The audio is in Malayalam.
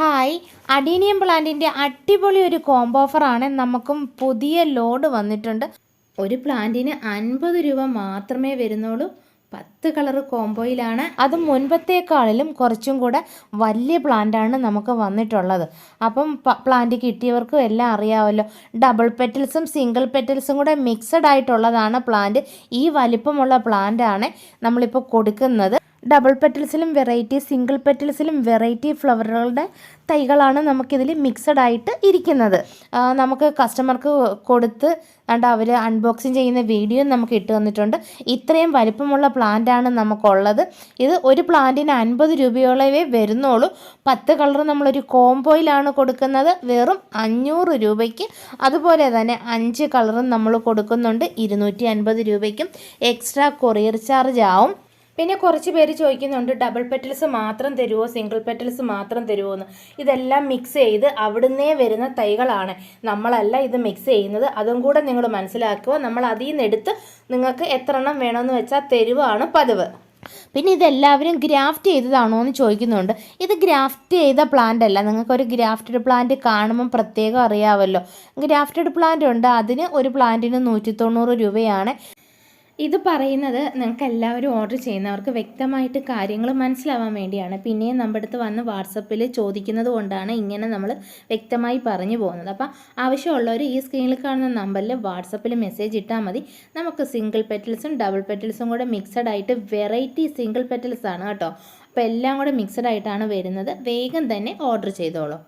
ഹായ്. അഡീനിയം പ്ലാന്റിന്റെ അടിപൊളി ഒരു കോംബോ ഓഫറാണ് നമുക്കും പുതിയ ലോഡ് വന്നിട്ടുണ്ട്. ഒരു പ്ലാന്റിന് അൻപത് രൂപ മാത്രമേ വരുന്നുള്ളൂ. പത്ത് കളർ കോംബോയിലാണ് അത് മുൻപത്തേക്കാളിലും കുറച്ചും കൂടെ വലിയ പ്ലാന്റാണ് നമുക്ക് വന്നിട്ടുള്ളത്. അപ്പം പ്ലാന്റ് കിട്ടിയവർക്കും എല്ലാം അറിയാമല്ലോ ഡബിൾ പെറ്റൽസും സിംഗിൾ പെറ്റൽസും കൂടെ മിക്സഡ് ആയിട്ടുള്ളതാണ് പ്ലാന്റ് ഈ വലിപ്പമുള്ള പ്ലാന്റാണ് നമ്മളിപ്പോൾ കൊടുക്കുന്നത്. ഡബിൾ പെറ്റൽസിലും വെറൈറ്റി സിംഗിൾ പെറ്റൽസിലും വെറൈറ്റി ഫ്ലവറുകളുടെ തൈകളാണ് നമുക്കിതിൽ മിക്സഡ് ആയിട്ട് ഇരിക്കുന്നത്. നമുക്ക് കസ്റ്റമർക്ക് കൊടുത്ത് കണ്ട അവർ അൺബോക്സിങ് ചെയ്യുന്ന വീഡിയോ നമുക്ക് ഇട്ട് തന്നിട്ടുണ്ട്. ഇത്രയും വലിപ്പമുള്ള പ്ലാന്റാണ് നമുക്കുള്ളത്. ഇത് ഒരു പ്ലാന്റിന് അൻപത് രൂപയോളവേ വരുന്നുള്ളൂ. പത്ത് കളർ നമ്മളൊരു കോംബോയിലാണ് കൊടുക്കുന്നത്. വെറും അഞ്ഞൂറ് രൂപയ്ക്ക്. അതുപോലെ തന്നെ അഞ്ച് കളറും നമ്മൾ കൊടുക്കുന്നുണ്ട്. ഇരുന്നൂറ്റി രൂപയ്ക്കും എക്സ്ട്രാ കൊറിയർ ചാർജ് ആവും. പിന്നെ കുറച്ച് പേര് ചോദിക്കുന്നുണ്ട് ഡബിൾ പെറ്റൽസ് മാത്രം തരുമോ സിംഗിൾ പെറ്റൽസ് മാത്രം തരുമോ എന്ന്. ഇതെല്ലാം മിക്സ് ചെയ്ത് അവിടുന്നേ വരുന്ന തൈകളാണ്. നമ്മളല്ല ഇത് മിക്സ് ചെയ്യുന്നത്. അതും കൂടെ നിങ്ങൾ മനസ്സിലാക്കുക. നമ്മൾ അതിൽ നിന്ന് എടുത്ത് നിങ്ങൾക്ക് എത്ര എണ്ണം വേണമെന്ന് വെച്ചാൽ തരുവാണ് പതിവ്. പിന്നെ ഇതെല്ലാവരും ഗ്രാഫ്റ്റ് ചെയ്തതാണോ എന്ന് ചോദിക്കുന്നുണ്ട്. ഇത് ഗ്രാഫ്റ്റ് ചെയ്ത പ്ലാന്റ് അല്ല. നിങ്ങൾക്ക് ഒരു ഗ്രാഫ്റ്റഡ് പ്ലാന്റ് കാണുമ്പം പ്രത്യേകം അറിയാമല്ലോ ഗ്രാഫ്റ്റഡ് പ്ലാന്റ് ഉണ്ട്. അതിന് ഒരു പ്ലാന്റിന് നൂറ്റി തൊണ്ണൂറ് രൂപയാണ്. ഇത് പറയുന്നത് നിങ്ങൾക്ക് എല്ലാവരും ഓർഡർ ചെയ്യുന്നവർക്ക് വ്യക്തമായിട്ട് കാര്യങ്ങൾ മനസ്സിലാവാൻ വേണ്ടിയാണ്. പിന്നെയും നമ്മുടെ അടുത്ത് വന്ന് വാട്സപ്പിൽ ചോദിക്കുന്നത് കൊണ്ടാണ് ഇങ്ങനെ നമ്മൾ വ്യക്തമായി പറഞ്ഞു പോകുന്നത്. അപ്പോൾ ആവശ്യമുള്ളവർ ഈ സ്ക്രീനിൽ കാണുന്ന നമ്പറിൽ വാട്സപ്പിൽ മെസ്സേജ് ഇട്ടാൽ മതി. നമുക്ക് സിംഗിൾ പെറ്റൽസും ഡബിൾ പെറ്റൽസും കൂടെ മിക്സഡ് ആയിട്ട് വെറൈറ്റി സിംഗിൾ പെറ്റൽസ് ആണ് കേട്ടോ. അപ്പോൾ എല്ലാം കൂടെ മിക്സഡ് ആയിട്ടാണ് വരുന്നത്. വേഗം തന്നെ ഓർഡർ ചെയ്തോളൂ.